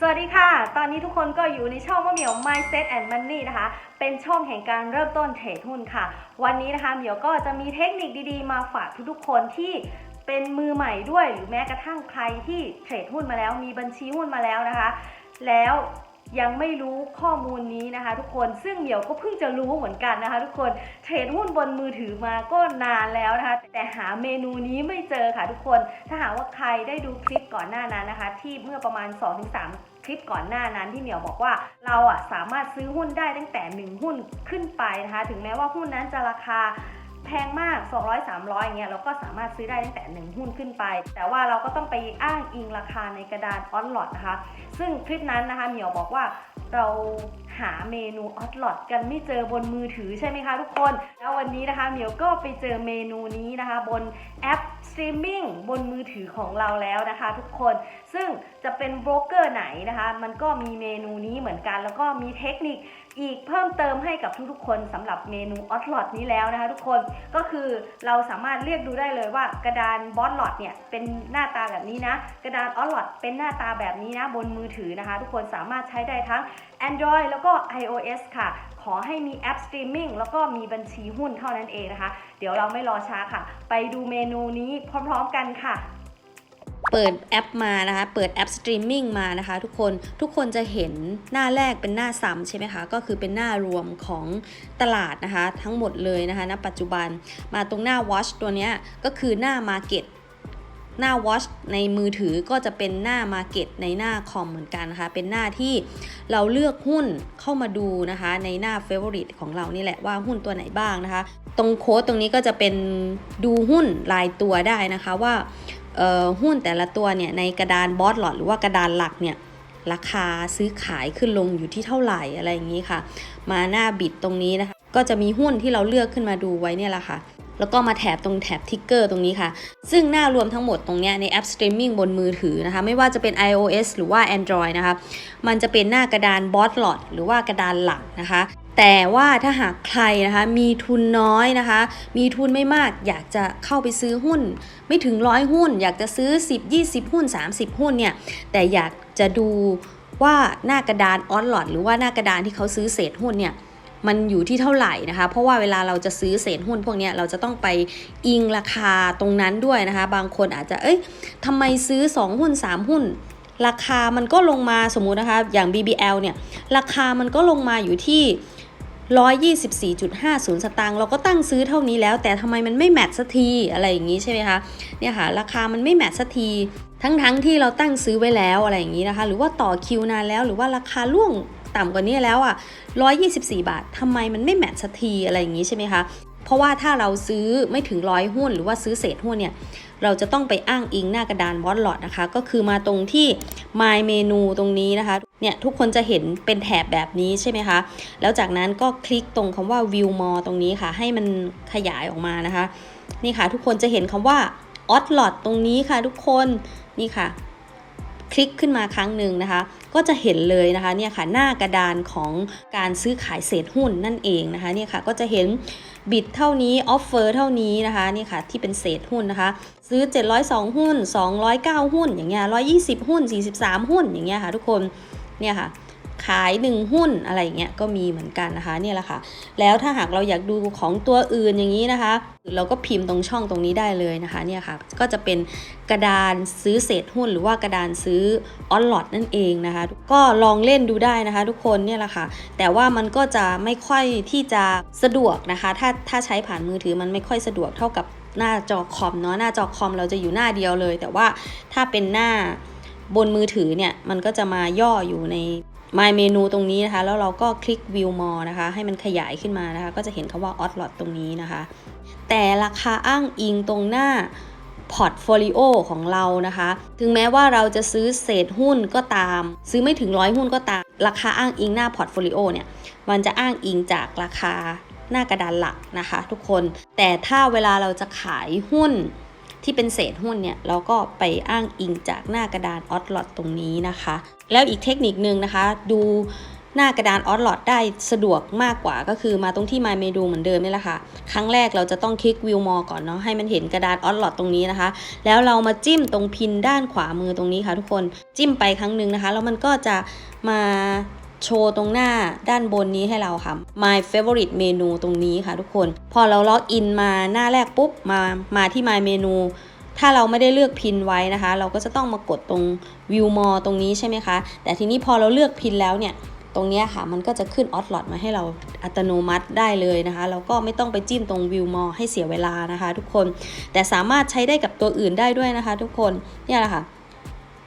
สวัสดีค่ะ ตอนนี้ทุกคนก็อยู่ในช่องมะเหมียว Mindset and Money นะคะ เป็นช่องแห่งการเริ่มต้นเทรดหุ้นค่ะ วันนี้นะคะเหมียวก็จะมีเทคนิคดีๆ มาฝากทุกๆคนที่เป็นมือใหม่ด้วย หรือแม้กระทั่งใครที่เทรดหุ้นมาแล้ว มีบัญชีหุ้นมาแล้วนะคะ แล้ว ยังไม่รู้ข้อมูลนี้นะคะ ทุกคนซึ่งเหมียวก็เพิ่งจะรู้เหมือนกันนะคะ ทุกคนเทรดหุ้นบนมือถือมาก็นานแล้วนะคะ แต่หาเมนูนี้ไม่เจอค่ะทุกคน ถ้าหากว่าใครได้ดูคลิปก่อนหน้านั้นนะคะ ที่เมื่อประมาณ 2-3คลิปก่อนหน้านั้นที่เหมียวบอกว่าเราอะสามารถซื้อหุ้นได้ตั้งแต่ 1 หุ้นขึ้นไปนะคะ ถึงแม้ว่าหุ้นนั้นจะราคา แพงมาก 200 300อย่างเงี้ยเราก็สามารถซื้อได้ตั้งแต่ 1 หุ้นขึ้นไป แต่ว่าเราก็ต้องไปอ้างอิงราคาในกระดานออนลอตนะคะ ซึ่งคลิปนั้นนะคะเหมียวบอกว่าเราหาเมนูออทลอตกันไม่เจอบนมือถือใช่ไหมคะทุกคน แล้ววันนี้นะคะเหมียวก็ไปเจอเมนูนี้นะคะ บนแอปสตรีมมิ่งบนมือถือของเราแล้วนะคะทุกคน ซึ่งจะเป็นโบรกเกอร์ไหนนะคะ มันก็มีเมนูนี้เหมือนกัน แล้วก็มีเทคนิคอีกเพิ่มเติมให้กับทุกๆคนสำหรับเมนูออตลอตนี้แล้วนะคะทุกคนก็คือเราสามารถเรียกดูได้เลยว่ากระดานบอสลอตเนี่ยเป็นหน้าตาแบบนี้นะ กระดานออตลอตเป็นหน้าตาแบบนี้นะบนมือถือนะคะ ทุกคนสามารถใช้ได้ทั้ง Android แล้วก็ iOS ค่ะ ขอให้มีแอปสตรีมมิ่งแล้วก็มีบัญชีหุ้นเท่านั้นเองนะคะ เดี๋ยวเราไม่รอช้าค่ะ ไปดูเมนูนี้พร้อมๆกันค่ะเปิดแอปมานะคะ เปิดแอปสตรีมมิ่งมานะคะทุกคน ทุกคนจะเห็นหน้าแรกเป็นหน้าซ้ำใช่ไหมคะ ก็คือเป็นหน้ารวมของตลาดนะคะ ทั้งหมดเลยนะคะณปัจจุบัน มาตรงหน้า Watch ตัวนี้ก็คือหน้า Market หน้า Watch ในมือถือก็จะเป็นหน้า Market ในหน้าคอมเหมือนกันนะคะ เป็นหน้าที่เราเลือกหุ้นเข้ามาดูนะคะ ในหน้า Favorite ของเรานี่แหละว่าหุ้นตัวไหนบ้างนะคะ ตรงโค้ดตรงนี้ก็จะเป็นดูหุ้นรายตัวได้นะคะว่าหุ้นแต่ละตัวเนี่ยในกระดานบอสหลอดหรือว่ากระดานหลักเนี่ยราคาซื้อขายขึ้นลงอยู่ที่เท่าไหร่อะไรอย่างนี้ค่ะ มาหน้าบิดตรงนี้นะคะ ก็จะมีหุ้นที่เราเลือกขึ้นมาดูไว้เนี่ยแหละค่ะ แล้วก็มาแถบตรงแถบทิกเกอร์ตรงนี้ค่ะ ซึ่งหน้ารวมทั้งหมดตรงนี้ในแอปสตรีมมิ่งบนมือถือนะคะ ไม่ว่าจะเป็น iOS หรือว่า Android นะคะ มันจะเป็นหน้ากระดานบอสหลอดหรือว่ากระดานหลักนะคะแต่ว่าถ้าหากใครนะคะมีทุนน้อยนะคะ มีทุนไม่มากอยากจะเข้าไปซื้อหุ้น ไม่ถึงร้อยหุ้น อยากจะซื้อ 10 20 หุ้น 30 หุ้นเนี่ยแต่อยากจะดูว่าหน้ากระดานออนหลอดหรือว่าหน้ากระดานที่เขาซื้อเศษหุ้นเนี่ย มันอยู่ที่เท่าไหร่นะคะ เพราะว่าเวลาเราจะซื้อเศษหุ้นพวกนี้เราจะต้องไปอิงราคาตรงนั้นด้วยนะคะ บางคนอาจจะเอ้ยทำไมซื้อ 2 หุ้น 3 หุ้น ราคามันก็ลงมาสมมุตินะคะ อย่าง BBL เนี่ย ราคามันก็ลงมาอยู่ที่124.50 สตางค์เราก็ตั้งซื้อเท่านี้แล้ว แต่ทำไมมันไม่แมทสักทีอะไรอย่างนี้ใช่ไหมคะเนี่ยค่ะราคามันไม่แมทสักที ทั้งๆทที่เราตั้งซื้อไว้แล้วอะไรอย่างนี้นะคะ หรือว่าต่อคิวนานแล้วหรือว่าราคาล่วง ต่ำกว่านี้แล้วอะ124 บาททำไมมันไม่แมทสักทีอะไรอย่างนี้ใช่ไหมคะเพราะว่าถ้าเราซื้อไม่ถึงร้อยหุ้น หรือว่าซื้อเศษหุ้นเนี่ยเราจะต้องไปอ้างอิงหน้ากระดานบอสลอดนะคะ ก็คือมาตรงที่ My Menu ตรงนี้นะคะ เนี่ยทุกคนจะเห็นเป็นแถบแบบนี้ใช่ไหมคะ แล้วจากนั้นก็คลิกตรงคำว่า View More ตรงนี้ค่ะ ให้มันขยายออกมานะคะ นี่ค่ะทุกคนจะเห็นคำว่า o t l o t ตรงนี้ค่ะทุกคน นี่ค่ะ ลิกขึ้นมาครั้งหนึ่งนะคะ ก็จะเห็นเลยนะคะเนี่ยค่ะหน้ากระดานของการซื้อขายเศษหุ้นนั่นเองนะคะเนี่ยค่ะก็จะเห็นบิดเท่านี้ออฟเฟอร์เท่านี้นะคะนี่ค่ะที่เป็นเศษหุ้นนะคะ ซื้อ 702 หุ้น 209 หุ้น อย่างเงี้ย120 หุ้น 43 หุ้นอย่างเงี้ยค่ะทุกคนเนี่ยค่ะ ขาย 1 หุ้นอะไรอย่างเงี้ยก็มีเหมือนกันนะคะเนี่ยแหละค่ะ แล้วถ้าหากเราอยากดูของตัวอื่นอย่างนี้นะคะ เราก็พิมพ์ตรงช่องตรงนี้ได้เลยนะคะเนี่ยค่ะก็จะเป็นกระดานซื้อเศษหุ้น หรือว่ากระดานซื้อออนลอตนั่นเองนะคะ ก็ลองเล่นดูได้นะคะ ทุกคนเนี่ยแหละค่ะ แต่ว่ามันก็จะไม่ค่อยที่จะสะดวกนะคะ ถ้าถ้าใช้ผ่านมือถือมันไม่ค่อยสะดวกเท่ากับหน้าจอคอมเนาะหน้าจอคอมเราจะอยู่หน้าเดียวเลย แต่ว่าถ้าเป็นหน้าบนมือถือเนี่ยมันก็จะมาย่ออยู่ใน My Menu ตรงนี้นะคะ แล้วเราก็คลิก View More นะคะ ให้มันขยายขึ้นมานะคะ ก็จะเห็นคำว่า o t l o t ตรงนี้นะคะ แต่ราคาอ้างอิงตรงหน้าพอร์ตโฟลิโอของเรานะคะ ถึงแม้ว่าเราจะซื้อเศษหุ้นก็ตาม ซื้อไม่ถึงร้อยหุ้นก็ตาม ราคาอ้างอิงหน้าพอร์ตโฟลิโอเนี่ย มันจะอ้างอิงจากราคาหน้ากระดานหลักนะคะ ทุกคน แต่ถ้าเวลาเราจะขายหุ้น ที่เป็นเศษหุ้นเนี่ยเราก็ไปอ้างอิงจากหน้ากระดานออตลอตตรงนี้นะคะ แล้วอีกเทคนิคนึงนะคะ ดูหน้ากระดานออสลอดได้สะดวกมากกว่าก็คือมาตรงที่ My Menu เหมือนเดิมนี่แหละค่ะ ครั้งแรกเราจะต้องคลิก View More ก่อนเนาะให้มันเห็นกระดานออสลอดตรงนี้นะคะ แล้วเรามาจิ้มตรงพินด้านขวามือตรงนี้ค่ะทุกคนจิ้มไปครั้งหนึ่งนะคะ แล้วมันก็จะมา โชว์ตรงหน้าด้านบนนี้ให้เราค่ะ My Favorite Menu ตรงนี้ค่ะทุกคน พอเราล็อกอินมาหน้าแรกปุ๊บมามาที่ My Menu ถ้าเราไม่ได้เลือกพินไว้นะคะ เราก็จะต้องมากดตรง View More ตรงนี้ใช่ไหมคะ แต่ทีนี้พอเราเลือกพินแล้วเนี่ยตรงนี้ค่ะ มันก็จะขึ้นออสลอดมาให้เราอัตโนมัติได้เลยนะคะเราก็ไม่ต้องไปจิ้มตรง View More ให้เสียเวลานะคะ ทุกคน แต่สามารถใช้ได้กับตัวอื่นได้ด้วยนะคะ ทุกคน เนี่ยแหละค่ะ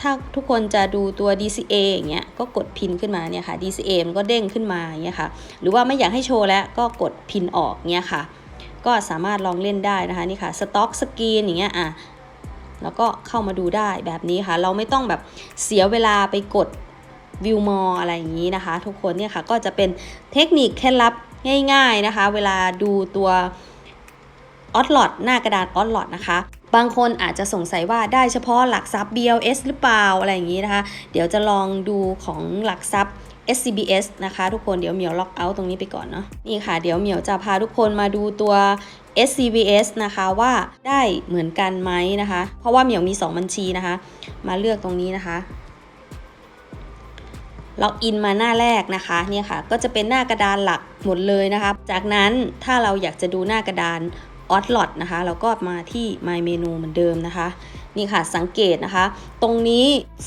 ถ้าทุกคนจะดูตัว DCA อย่างเงี้ยก็กดพินขึ้นมาเนี่ยค่ะ DCA มันก็เด้งขึ้นมาอย่างเงี้ยค่ะ หรือว่าไม่อยากให้โชว์แล้วก็กดพินออกเนี่ยค่ะ ก็สามารถลองเล่นได้นะคะนี่ค่ะ Stock Screen อย่างเงี้ยอะแล้วก็เข้ามาดูได้แบบนี้ค่ะ เราไม่ต้องแบบเสียเวลาไปกด View More อะไรอย่างนี้นะคะ ทุกคนเนี่ยค่ะก็จะเป็นเทคนิคเคล็ดลับง่าย ๆนะคะ เวลาดูตัว ออ l ลอดหน้ากระดานออ l ลอดนะคะ บางคนอาจจะสงสัยว่าได้เฉพาะหลักทรัพย์ BLS หรือเปล่าอะไรอย่างนี้นะคะ เดี๋ยวจะลองดูของหลักทรัพย์ SCBS นะคะทุกคนเดี๋ยวเหมียวล็อกเอาท์ตรงนี้ไปก่อนเนาะนี่ค่ะเดี๋ยวเหมียวจะพาทุกคนมาดูตัว SCBS นะคะว่าได้เหมือนกันไหมนะคะ เพราะว่าเหมียวมี 2 บัญชีนะคะ มาเลือกตรงนี้นะคะล็อกอินมาหน้าแรกนะคะเนี่ยค่ะ ก็จะเป็นหน้ากระดานหลักหมดเลยนะคะ จากนั้นถ้าเราอยากจะดูหน้ากระดาน ออ l ลอ t นะคะเราก็มาที่ My Menu เหมือนเดิมนะคะ นี่ค่ะสังเกตนะคะ ตรงนี้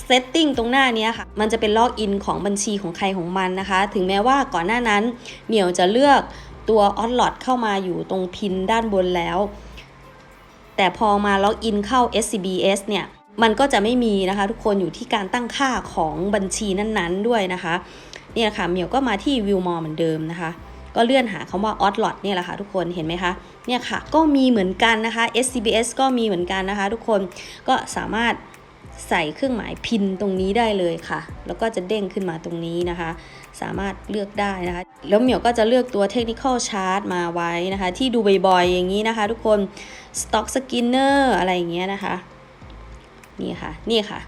Setting ตรงหน้านี้ค่ะ มันจะเป็นล็อกอินของบัญชีของใครของมันนะคะ ถึงแม้ว่าก่อนหน้านั้นเหมียวจะเลือกตัวออ l ลอ t เข้ามาอยู่ตรงพินด้านบนแล้ว แต่พอมาล็อกอินเข้า SCBS เนี่ยมันก็จะไม่มีนะคะทุกคนอยู่ที่การตั้งค่าของบัญชีนั้นๆด้วยนะคะ เนี่ยค่ะเหมียวก็มาที่ View More เหมือนเดิมนะคะ ก็เลื่อนหาคำว่า o d l o t เนี่ยแหละค่ะทุกคนเห็นไหมคะเนี่ยค่ะก็มีเหมือนกันนะคะ SCBS ก็มีเหมือนกันนะคะ ทุกคนก็สามารถใส่เครื่องหมายพินตรงนี้ได้เลยค่ะ แล้วก็จะเด้งขึ้นมาตรงนี้นะคะ สามารถเลือกได้นะคะ แล้วเหมียวก็จะเลือกตัว Technical Chart มาไว้นะคะ ที่ดูบ่อยๆอย่างนี้นะคะ ทุกคน Stock Skinner อะไรอย่างเงี้ยนะคะ นี่ค่ะ นี่ค่ะ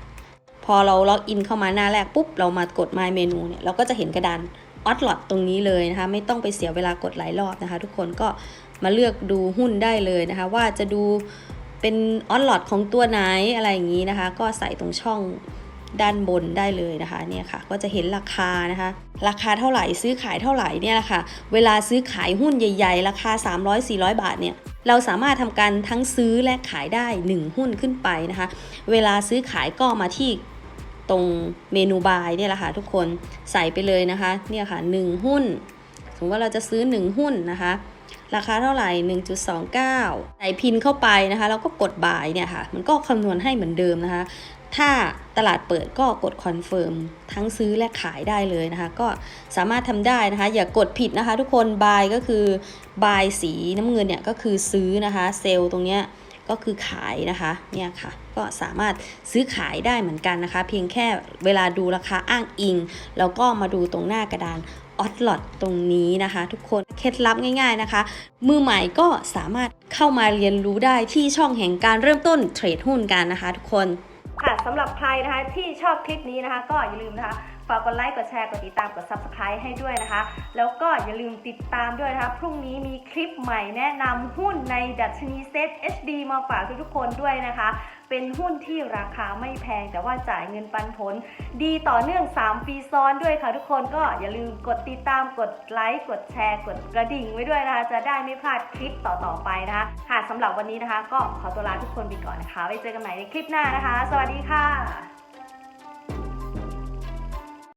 พอเราล็อกอินเข้ามาหน้าแรกปุ๊บ เรามากด My Menu เนี่ย เราก็จะเห็นกระดาน ออ l ลอ t ตรงนี้เลยนะคะ ไม่ต้องไปเสียเวลากดหลายรอบนะคะ ทุกคนก็มาเลือกดูหุ้นได้เลยนะคะ ว่าจะดูเป็นออ l ลอ t ของตัวไหนอะไรอย่างนี้นะคะ ก็ใส่ตรงช่องด้านบนได้เลยนะคะเนี่ยค่ะก็จะเห็นราคานะคะ ราคาเท่าไหร่ซื้อขายเท่าไหร่เนี่ยแหละค่ะเวลาซื้อขายหุ้นใหญ่ ๆ ราคา 300-400 บาทเนี่ยเราสามารถทำการทั้งซื้อและขายได้ 1 หุ้นขึ้นไปนะคะ เวลาซื้อขายก็มาที่ ตรงเมนูบายเนี่ยแหละค่ะทุกคนใส่ไปเลยนะคะเนี่ยค่ะ 1 หุ้น สมมติว่าเราจะซื้อ 1 หุ้นนะคะ ราคาเท่าไหร่ 1.29 ใส่พินเข้าไปนะคะแล้วก็กดบายเนี่ยค่ะ มันก็คำนวณให้เหมือนเดิมนะคะ ถ้าตลาดเปิดก็กดคอนเฟิร์มทั้งซื้อและขายได้เลยนะคะ ก็สามารถทำได้นะคะ อย่ากดผิดนะคะ ทุกคนบายก็คือบายสีน้ำเงินเนี่ยก็คือซื้อนะคะเซลล์ตรงเนี้ย ก็คือขายนะคะเนี่ยค่ะก็สามารถซื้อขายได้เหมือนกันนะคะ เพียงแค่เวลาดูราคาอ้างอิง แล้วก็มาดูตรงหน้ากระดานออ l ลอ t ตรงนี้นะคะ ทุกคนเคล็ดลับง่าย ๆนะคะ มือใหม่ก็สามารถเข้ามาเรียนรู้ได้ที่ช่องแห่งการเริ่มต้นเทรดหุ้นกันนะคะ ทุกคนค่ะสำหรับใครนะคะที่ชอบคลิปนี้นะคะ ก็อย่าลืมนะคะ ฝากกดไลค์กดแชร์กดติดตามกด subscribe ให้ด้วยนะคะ แล้วก็อย่าลืมติดตามด้วยนะคะ พรุ่งนี้มีคลิปใหม่แนะนำหุ้นในดัชนีเซ็ต HD มาฝากทุกๆคนด้วยนะคะ เป็นหุ้นที่ราคาไม่แพงแต่ว่าจ่ายเงินปันผล ดีต่อเนื่อง 3 ปีซ้อนด้วยค่ะทุกคนก็อย่าลืมกดติดตามกดไลค์กดแชร์กดกระดิ่งไว้ด้วยนะคะ จะได้ไม่พลาดคลิปต่อๆไปนะคะค่ะสำหรับวันนี้นะคะ ก็ขอตัวลาทุกคนไปก่อนนะคะไว้เจอกันใหม่ในคลิปหน้านะคะ สวัสดีค่ะ